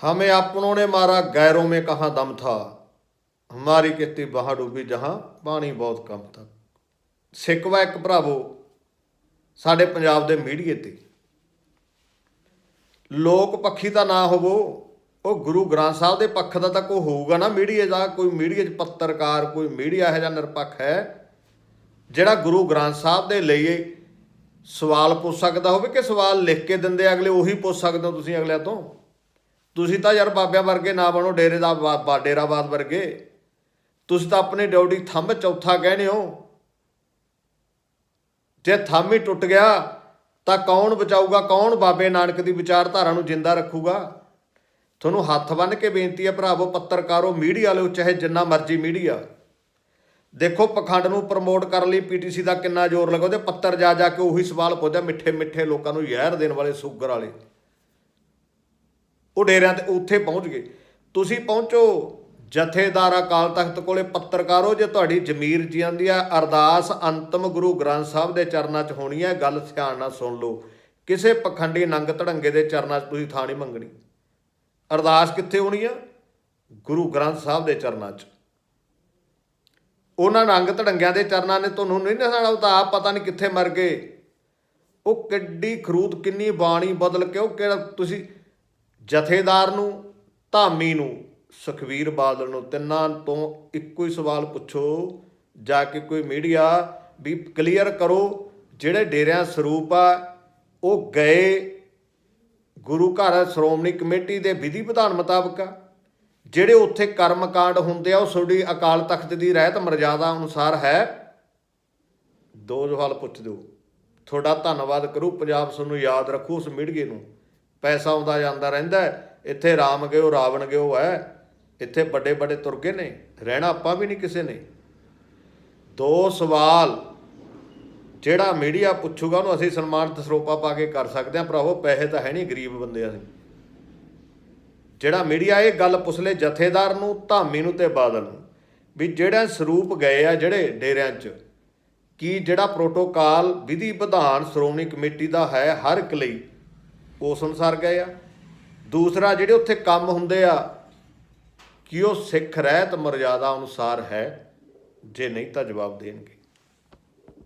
हमें अपनों ने मारा गैरों में कहाँ दम था हमारी किश्ती वहां डूबी जहां ਪਾਣੀ ਬਹੁਤ ਕਮ था ਸਿੱਕਵਾ ਇੱਕ ਭਰਾਵੋ ਸਾਡੇ ਪੰਜਾਬ ਦੇ ਮੀਡੀਏ ਤੇ ਲੋਕ ਪੱਖੀ ਤਾਂ ਨਾ ਹੋਵੋ ਉਹ ਗੁਰੂ ਗ੍ਰੰਥ ਸਾਹਿਬ ਦੇ ਪੱਖ ਦਾ ਤਾਂ ਕੋਈ ਹੋਊਗਾ ਨਾ ਮੀਡੀਏ ਦਾ ਕੋਈ ਮੀਡੀਏ 'ਚ ਪੱਤਰਕਾਰ ਕੋਈ ਮੀਡੀਆ ਇਹੋ ਜਿਹਾ ਨਿਰਪੱਖ ਹੈ ਜਿਹੜਾ ਗੁਰੂ ਗ੍ਰੰਥ ਸਾਹਿਬ ਦੇ ਲਈ ਸਵਾਲ ਪੁੱਛ ਸਕਦਾ ਹੋਵੇ ਕਿ ਸਵਾਲ ਲਿਖ ਕੇ ਦਿੰਦੇ ਆ ਅਗਲੇ ਉਹੀ ਪੁੱਛ ਸਕਦੇ ਹੋ ਤੁਸੀਂ ਅਗਲਿਆਂ ਤੋਂ ਤੁਸੀਂ ਤਾਂ ਯਾਰ ਬਾਬਿਆਂ ਵਰਗੇ ਨਾ ਬਣੋ, ਡੇਰੇ ਦਾ ਡੇਰਾਬਾਦ ਵਰਗੇ। ਤੁਸੀਂ ਤਾਂ ਆਪਣੀ ਡਿਊਟੀ ਥੰਮ ਚੌਥਾ ਕਹਿੰਦੇ ਹੋ। ਜੇ ਥੰਮ ਹੀ ਟੁੱਟ ਗਿਆ, ਤਾਂ ਕੌਣ ਬਚਾਊਗਾ, ਕੌਣ ਬਾਬੇ ਨਾਨਕ ਦੀ ਵਿਚਾਰਧਾਰਾ ਨੂੰ ਜਿੰਦਾ ਰੱਖੂਗਾ? ਤੁਹਾਨੂੰ ਹੱਥ ਬੰਨ੍ਹ ਕੇ ਬੇਨਤੀ ਹੈ ਭਰਾਵੋ, ਪੱਤਰਕਾਰੋ, ਮੀਡੀਆ ਵਾਲਿਓ, ਚਾਹੇ ਜਿੰਨਾ ਮਰਜ਼ੀ ਮੀਡੀਆ। ਦੇਖੋ, ਪਖੰਡ ਨੂੰ ਪ੍ਰਮੋਟ ਕਰਨ ਲਈ ਪੀਟੀਸੀ ਦਾ ਕਿੰਨਾ ਜ਼ੋਰ ਲੱਗਾ ਉਹਦੇ ਪੱਤਰ ਜਾ ਜਾ ਕੇ ਉਹੀ ਸਵਾਲ ਪੁੱਛਦਾ ਮਿੱਠੇ ਮਿੱਠੇ ਲੋਕਾਂ ਨੂੰ ਜ਼ਹਿਰ ਦੇਣ ਵਾਲੇ ਸ਼ੂਗਰ ਵਾਲੇ। ਉਹ ਡੇਰਿਆਂ ਤੇ ਉੱਥੇ ਪਹੁੰਚ ਗਏ। ਤੁਸੀਂ ਪਹੁੰਚੋ। ਜਥੇਦਾਰ ਅਕਾਲ ਤਖਤ ਕੋਲੇ ਪੱਤਰਕਾਰੋ ਜੇ ਤੁਹਾਡੀ ਜ਼ਮੀਰ ਜੀਆਂ ਦੀ ਆ। ਅਰਦਾਸ ਅੰਤਮ ਗੁਰੂ ਗ੍ਰੰਥ ਸਾਹਿਬ ਦੇ ਚਰਨਾਂ 'ਚ ਹੋਣੀ ਹੈ ਗੱਲ ਧਿਆਨ ਨਾਲ ਸੁਣ ਲਓ। ਕਿਸੇ ਪਖੰਡੀ ਨੰਗ ਧੜੰਗੇ ਦੇ ਚਰਨਾਂ 'ਚ ਤੁਸੀਂ ਥਾਂ ਨਹੀਂ ਮੰਗਣੀ। ਅਰਦਾਸ ਕਿੱਥੇ ਹੋਣੀ ਆ? ਗੁਰੂ ਗ੍ਰੰਥ ਸਾਹਿਬ ਦੇ ਚਰਨਾਂ 'ਚ। ਉਹਨਾਂ ਨੰਗ ਧੜੰਗਿਆਂ ਦੇ ਚਰਨਾਂ ਨੇ ਤੁਹਾਨੂੰ ਨਹੀਂ ਦੱਸਣਾ ਉਹ ਤਾਂ ਆਪ ਪਤਾ ਨਹੀਂ ਕਿੱਥੇ ਮਰ ਗਏ। ਉਹ ਕਿੱਡੀ ਖਰੂਦ ਕਿੰਨੀ ਬਾਣੀ ਬਦਲ ਕੇ ਉਹ ਕਿਹੜਾ ਤੁਸੀਂ ਜਥੇਦਾਰ ਨੂੰ, ਧਾਮੀ ਨੂੰ, ਸੁਖਵੀਰ ਬਾਦਲ ਨੂੰ ਤਿੰਨਾਂ ਤੋਂ ਇੱਕੋ ਹੀ ਸਵਾਲ ਪੁੱਛੋ, ਜਾ ਕੇ ਕੋਈ ਮੀਡੀਆ ਵੀ ਕਲੀਅਰ ਕਰੋ, ਜਿਹੜੇ ਡੇਰਿਆਂ ਸਰੂਪ ਆ, ਉਹ ਗਏ ਗੁਰੂ ਘਰ ਸ਼੍ਰੋਮਣੀ ਕਮੇਟੀ ਦੇ ਵਿਧੀ ਵਿਧਾਨ ਮੁਤਾਬਕ। ਜਿਹੜੇ ਉੱਥੇ ਕਰਮਕਾਂਡ ਹੁੰਦੇ ਆ, ਉਹ ਤੁਹਾਡੀ ਅਕਾਲ ਤਖਤ ਦੀ ਰਹਿਤ ਮਰਜ਼ਾਦਾ ਅਨੁਸਾਰ ਹੈ। ਦੋ ਸਵਾਲ ਪੁੱਛ ਦਿਓ। ਤੁਹਾਡਾ ਧੰਨਵਾਦ ਕਰੂ, ਪੰਜਾਬ ਸਾਨੂੰ ਯਾਦ ਰੱਖੋ ਉਸ ਮੀਡੀਏ ਨੂੰ। ਪੈਸਾ ਆਉਂਦਾ ਜਾਂਦਾ ਰਹਿੰਦਾ ਇੱਥੇ ਰਾਮ ਗਿਓ, ਰਾਵਣ ਗਿਓ ਹੈ, ਇੱਥੇ ਵੱਡੇ ਵੱਡੇ ਤੁਰਗੇ ਨੇ, ਰਹਿਣਾ ਆਪਾਂ ਵੀ ਨਹੀਂ ਕਿਸੇ ਨੇ। ਦੋ ਸਵਾਲ ਜਿਹੜਾ ਮੀਡੀਆ ਪੁੱਛੂਗਾ ਉਹਨੂੰ ਅਸੀਂ ਸਨਮਾਨਿਤ ਸਰੋਪਾ ਪਾ ਕੇ ਕਰ ਸਕਦੇ ਹਾਂ, ਭਰਾਵੋ, ਪੈਸੇ ਤਾਂ ਹੈ ਨਹੀਂ ਗਰੀਬ ਬੰਦੇ ਅਸੀਂ ਜਿਹੜਾ ਮੀਡੀਆ ਇਹ ਗੱਲ ਪੁੱਛ ਪੁੱਛਲੇ ਜਥੇਦਾਰ ਨੂੰ, ਧਾਮੀ ਨੂੰ ਤੇ ਬਾਦਲ ਨੂੰ, ਵੀ ਜਿਹੜਾ ਸਰੂਪ ਗਏ ਆ ਜਿਹੜੇ ਡੇਰਿਆਂ 'ਚ, ਕੀ ਜਿਹੜਾ ਪ੍ਰੋਟੋਕਾਲ ਵਿਧੀ ਵਿਧਾਨ ਸ਼੍ਰੋਮਣੀ ਕਮੇਟੀ ਦਾ ਹੈ ਹਰ ਇੱਕ ਲਈ ਉਸ ਅਨੁਸਾਰ ਗਏ ਆ। ਦੂਸਰਾ, ਜਿਹੜੇ ਉੱਥੇ ਕੰਮ ਹੁੰਦੇ ਆ, ਕਿ ਉਹ ਸਿੱਖ ਰਹਿਤ ਮਰਜ਼ਾਦਾ ਅਨੁਸਾਰ ਹੈ, ਜੇ ਨਹੀਂ ਤਾਂ ਜਵਾਬ ਦੇਣਗੇ।